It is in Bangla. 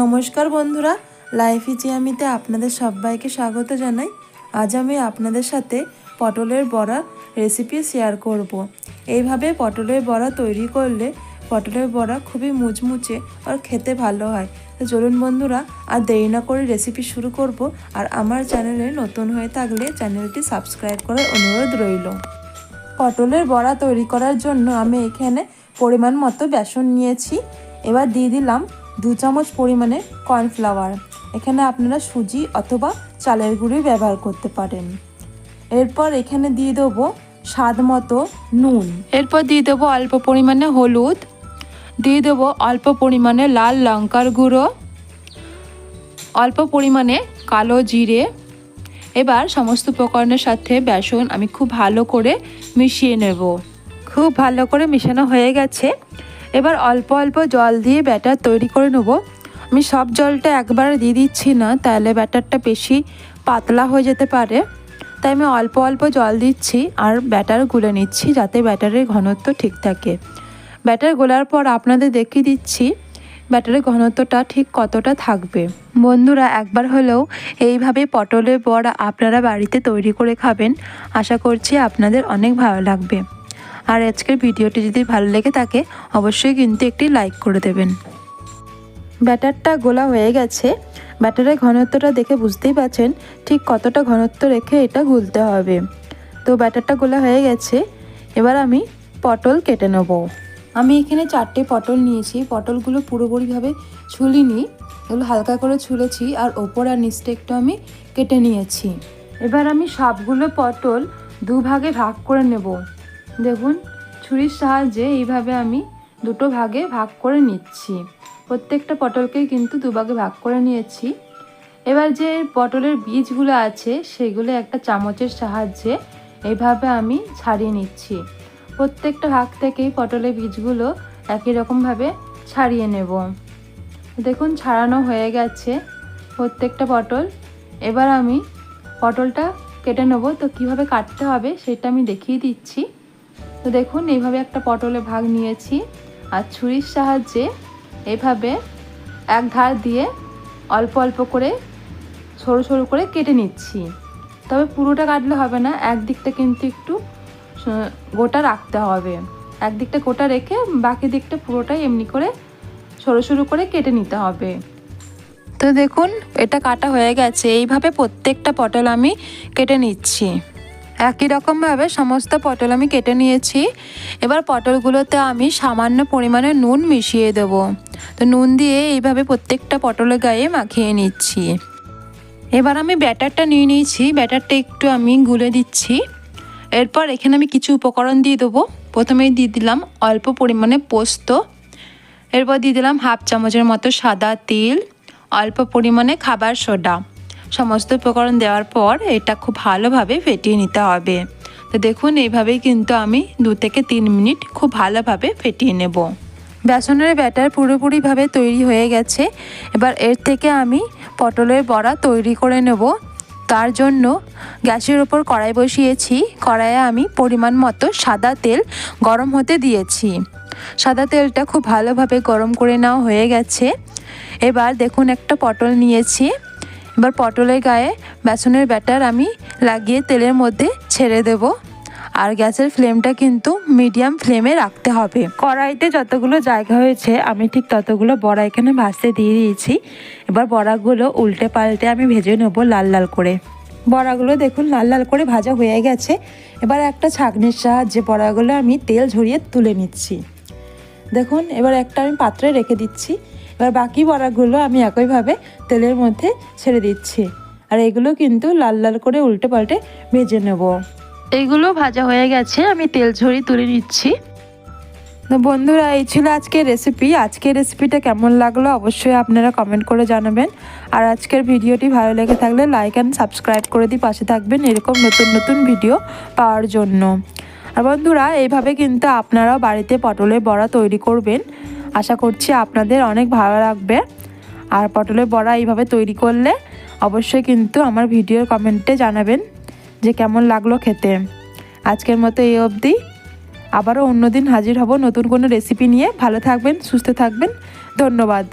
নমস্কার বন্ধুরা, লাইফ ইচিয়ামিতে আপনাদের সবাইকে স্বাগত জানাই। আজ আমি আপনাদের সাথে পটলের বড়া রেসিপি শেয়ার করব। এইভাবে পটলের বড়া তৈরি করলে পটলের বড়া খুবই মুচমুচে আর খেতে ভালো হয়। তো চলুন বন্ধুরা, আর দেরি না করে রেসিপি শুরু করব। আর আমার চ্যানেলে নতুন হয়ে থাকলে চ্যানেলটি সাবস্ক্রাইব করার অনুরোধ রইল। পটলের বড়া তৈরি করার জন্য আমি এখানে পরিমাণ মতো বেসন নিয়েছি। এবার দিয়ে দিলাম দু চামচ পরিমাণে কর্নফ্লাওয়ার। এখানে আপনারা সুজি অথবা চালের গুঁড়ি ব্যবহার করতে পারেন। এরপর এখানে দিয়ে দেবো স্বাদ মতো নুন। এরপর দিয়ে দেবো অল্প পরিমাণে হলুদ। দিয়ে দেবো অল্প পরিমাণে লাল লঙ্কার গুঁড়ো। অল্প পরিমাণে কালো জিরে। এবার সমস্ত উপকরণের সাথে বেসন আমি খুব ভালো করে মিশিয়ে নেব। খুব ভালো করে মেশানো হয়ে গেছে। এবার অল্প অল্প জল দিয়ে ব্যাটার তৈরি করে নেব। আমি সব জলটা একবারে দিয়ে দিচ্ছি না, তাহলে ব্যাটারটা বেশি পাতলা হয়ে যেতে পারে। তাই আমি অল্প অল্প জল দিচ্ছি আর ব্যাটার গুলে নিচ্ছি যাতে ব্যাটারের ঘনত্ব ঠিক থাকে। ব্যাটার গোলার পর আপনাদের দেখিয়ে দিচ্ছি ব্যাটারের ঘনত্বটা ঠিক কতটা থাকবে। বন্ধুরা, একবার হলেও এইভাবে পটলের বড়া আপনারা বাড়িতে তৈরি করে খাবেন। আশা করছি আপনাদের অনেক ভালো লাগবে। আর আজকের ভিডিওটি যদি ভালো লেগে থাকে, অবশ্যই কিন্তু একটি লাইক করে দেবেন। ব্যাটারটা গোলা হয়ে গেছে। ব্যাটারের ঘনত্বটা দেখে বুঝতেই পারছেন ঠিক কতটা ঘনত্ব রেখে এটা গুলতে হবে। তো ব্যাটারটা গোলা হয়ে গেছে। এবার আমি পটল কেটে নেব। আমি এখানে চারটে পটল নিয়েছি। পটলগুলো পুরোপুরিভাবে ছুলিনি। এগুলো হালকা করে ছুলেছি আর ওপর আর নিচটা একটু আমি কেটে নিয়েছি। এবার আমি সবগুলো পটল দুভাগে ভাগ করে নেব। দেখুন, ছুরির সাহায্যে এইভাবে আমি দুটো ভাগে ভাগ করে নিচ্ছি। প্রত্যেকটা পটলকে কিন্তু দুভাগে ভাগ করে নিয়েছি। এবার যে পটলের বীজগুলো আছে, সেগুলো একটা চামচের সাহায্যে এইভাবে আমি ছাড়িয়ে নিচ্ছি। প্রত্যেকটা ভাগ থেকেই পটলের বীজগুলো একই রকমভাবে ছাড়িয়ে নেব। দেখুন, ছাড়ানো হয়ে গেছে প্রত্যেকটা পটল। এবার আমি পটলটা কেটে নেব। তো কীভাবে কাটতে হবে, সেটা আমি দেখিয়ে দিচ্ছি। তো দেখুন, এইভাবে একটা পটলে ভাগ নিয়েছি আর ছুরির সাহায্যে এভাবে এক ধার দিয়ে অল্প অল্প করে, সরু সরু করে কেটে নিচ্ছি। তবে পুরোটা কাটলে হবে না, একদিকটা কিন্তু একটু গোটা রাখতে হবে। একদিকটা গোটা রেখে বাকি দিকটা পুরোটাই এমনি করে সরু সরু করে কেটে নিতে হবে। তো দেখুন, এটা কাটা হয়ে গেছে। এইভাবে প্রত্যেকটা পটল আমি কেটে নিচ্ছি। একই রকমভাবে সমস্ত পটল আমি কেটে নিয়েছি। এবার পটলগুলোতে আমি সামান্য পরিমাণে নুন মিশিয়ে দেবো। তো নুন দিয়ে এইভাবে প্রত্যেকটা পটলের গায়ে মাখিয়ে নিচ্ছি। এবার আমি ব্যাটারটা নিয়ে নিয়েছি। ব্যাটারটা একটু আমি গুলে দিচ্ছি। এরপর এখানে আমি কিছু উপকরণ দিয়ে দেবো। প্রথমেই দিয়ে দিলাম অল্প পরিমাণে পোস্ত। এরপর দিয়ে দিলাম হাফ চামচের মতো সাদা তেল। অল্প পরিমাণে খাবার সোডা। সমস্ত উপকরণ দেওয়ার পর এটা খুব ভালোভাবে ফেটিয়ে নিতে হবে। তো দেখুন, এইভাবেই কিন্তু আমি দু থেকে তিন মিনিট খুব ভালোভাবে ফেটিয়ে নেব। বেসনের ব্যাটার পুরোপুরিভাবে তৈরি হয়ে গেছে। এবার এর থেকে আমি পটলের বড়া তৈরি করে নেব। তার জন্য গ্যাসের ওপর কড়াই বসিয়েছি। কড়াইয়ে আমি পরিমাণ মতো সাদা তেল গরম হতে দিয়েছি। সাদা তেলটা খুব ভালোভাবে গরম করে নেওয়া হয়ে গেছে। এবার দেখুন, একটা পটল নিয়েছি। এবার পটলের গায়ে বেসনের ব্যাটার আমি লাগিয়ে তেলের মধ্যে ছেড়ে দেব। আর গ্যাসের ফ্লেমটা কিন্তু মিডিয়াম ফ্লেমে রাখতে হবে। কড়াইতে যতগুলো জায়গা হয়েছে, আমি ঠিক ততগুলো বড়া এখানে ভাজতে দিয়ে দিয়েছি। এবার বড়াগুলো উল্টে পাল্টে আমি ভেজে নেব লাল লাল করে। বড়াগুলো দেখুন লাল লাল করে ভাজা হয়ে গেছে। এবার একটা ছাঁকনির সাহায্যে বড়াগুলো আমি তেল ঝরিয়ে তুলে নিচ্ছি। দেখুন, এবার একটা আমি পাত্রে রেখে দিচ্ছি। এবার বাকি বড়াগুলো আমি একইভাবে তেলের মধ্যে ছেড়ে দিচ্ছি। আর এগুলো কিন্তু লাল লাল করে উল্টে পাল্টে ভেজে নেব। এইগুলো ভাজা হয়ে গেছে আমি তেল ঝরিয়ে তুলে নিচ্ছি। তো বন্ধুরা এই ছিল আজকের রেসিপি আজকের রেসিপিটা কেমন লাগল অবশ্যই আপনারা কমেন্ট করে জানাবেন। আর আজকের ভিডিওটি ভালো লেগে থাকলে লাইক অ্যান্ড সাবস্ক্রাইব করে দিয়ে পাশে থাকবেন এরকম নতুন নতুন ভিডিও পাওয়ার জন্য। আর বন্ধুরা এইভাবে কিন্তু আপনারাও বাড়িতে পটলের বড়া তৈরি করবেন। আশা করছি আপনাদের অনেক ভালো লাগবে। আর পটলের বড়া এইভাবে তৈরি করলে অবশ্যই কিন্তু আমার ভিডিওর কমেন্টে জানাবেন যে কেমন লাগল খেতে। আজকের মতো এই অবধি। আবারও অন্যদিন হাজির হব নতুন কোনো রেসিপি নিয়ে। ভালো থাকবেন, সুস্থ থাকবেন। ধন্যবাদ।